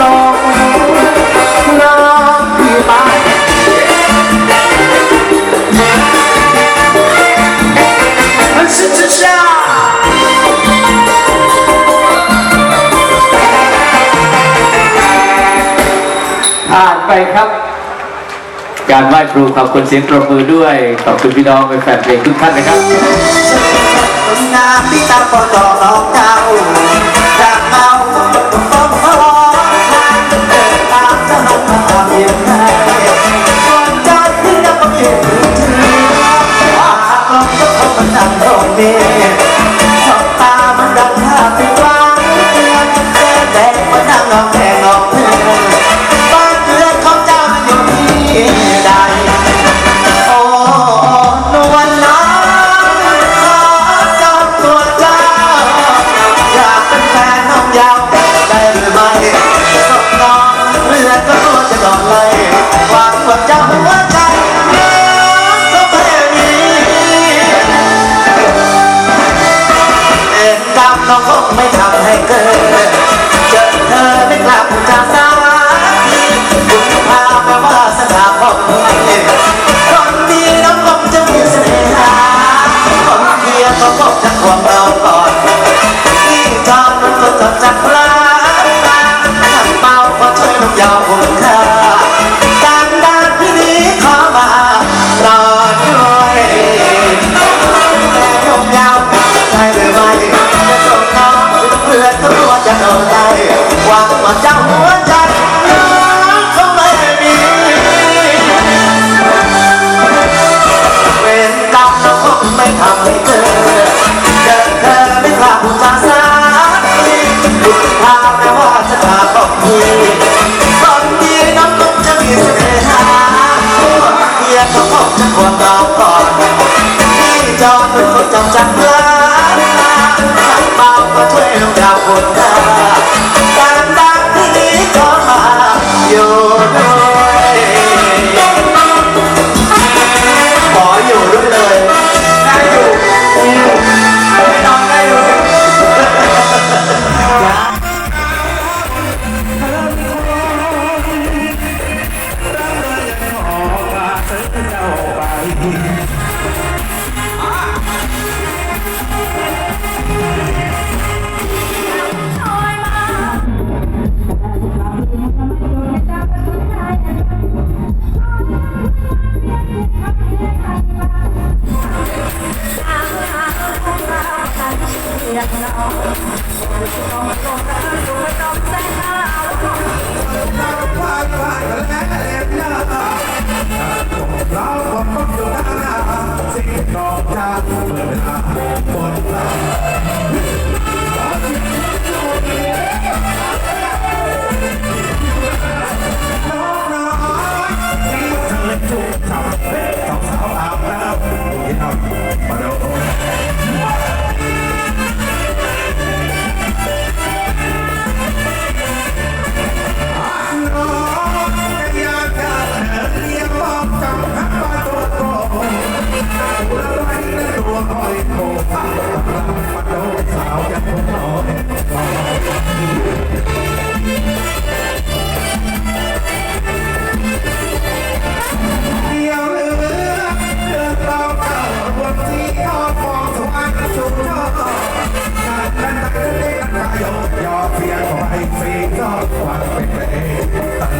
น้อพี่บ้านมัสุดจะชาผ่านไปครับ การไหว้ครูขอบคุณเสียงปรบมือด้วย ขอบคุณพี่น้องเปแฟนเพลงทุกท่านนะครับ ยกยอเพียงไปฟรีก็ควักเป็นเพลงตล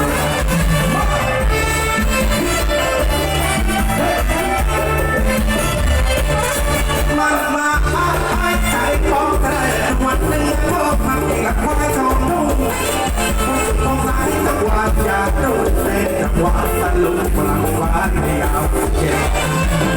มามาอาภัยใจของเธอวันนึงก็ทำให้กับความชมนุ่มต้องสายจัวะอยากดูเต้นจังหวะลุกพลังฟ้าในยาวเย็น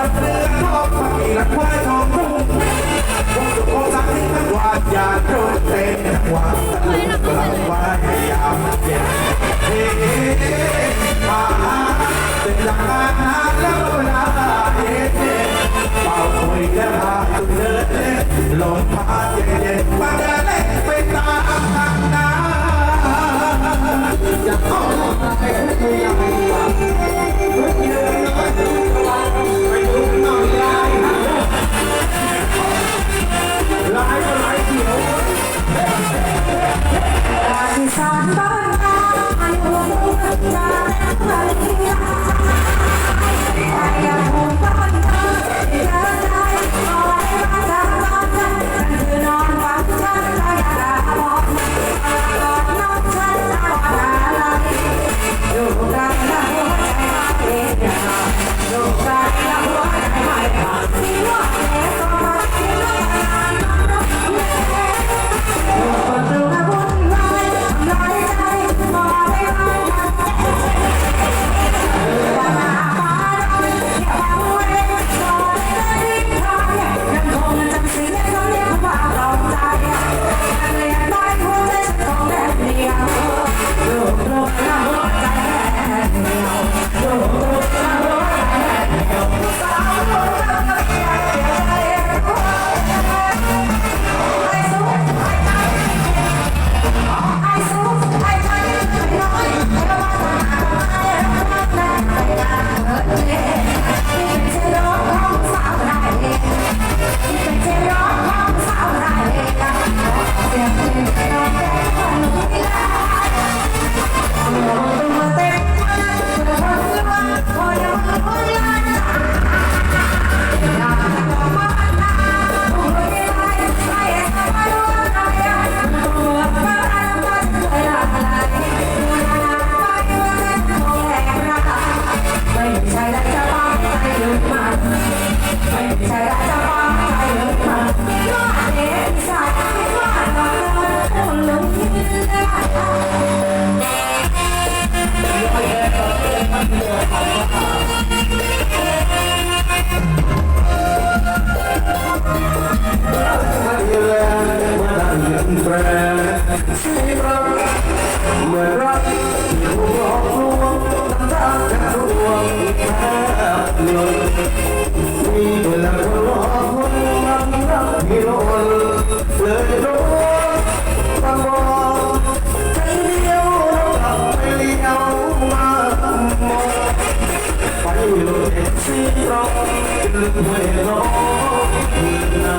วัดเนื้อทองผักอีละควายทองทุ่งคงสุขคงสักที่ทั้งวัดอยากโดนเต้นทั้งวันกลับวานยามเย็นเฮ้มาเป็นหลังการแล้วเวลาเฮ้เป่าคุยกันมาตุ้เลิศเล่นลมพัดเย็นๆมาได้ ที่รักเมื่อรักอยู่หอบรวมน้ำตาจะร่วงแทบหล่นมีแต่ละคนหอบรวมน้ำตาที่ร่นเลยรู้ตั้งมองใจเดียวเรากลับไปเลี้ยวมามองไปหลุดเอ็นซีร้องจนหัวร้องนา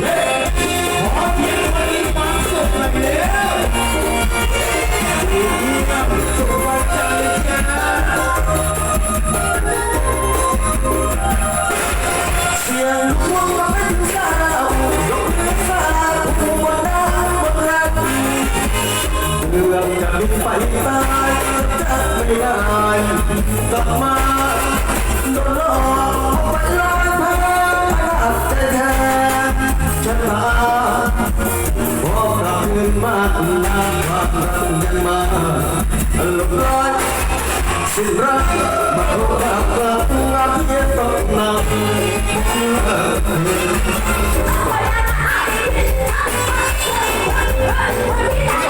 Hey! ไม่ได้กลับมาโดลอกมันลอยพาแต่แทนชะาพอกลับคืนมากนานควกักยังมาหลบลอยสิ้นรัมาโครับรักเย็นงนำ Run, run, run, run, run, ย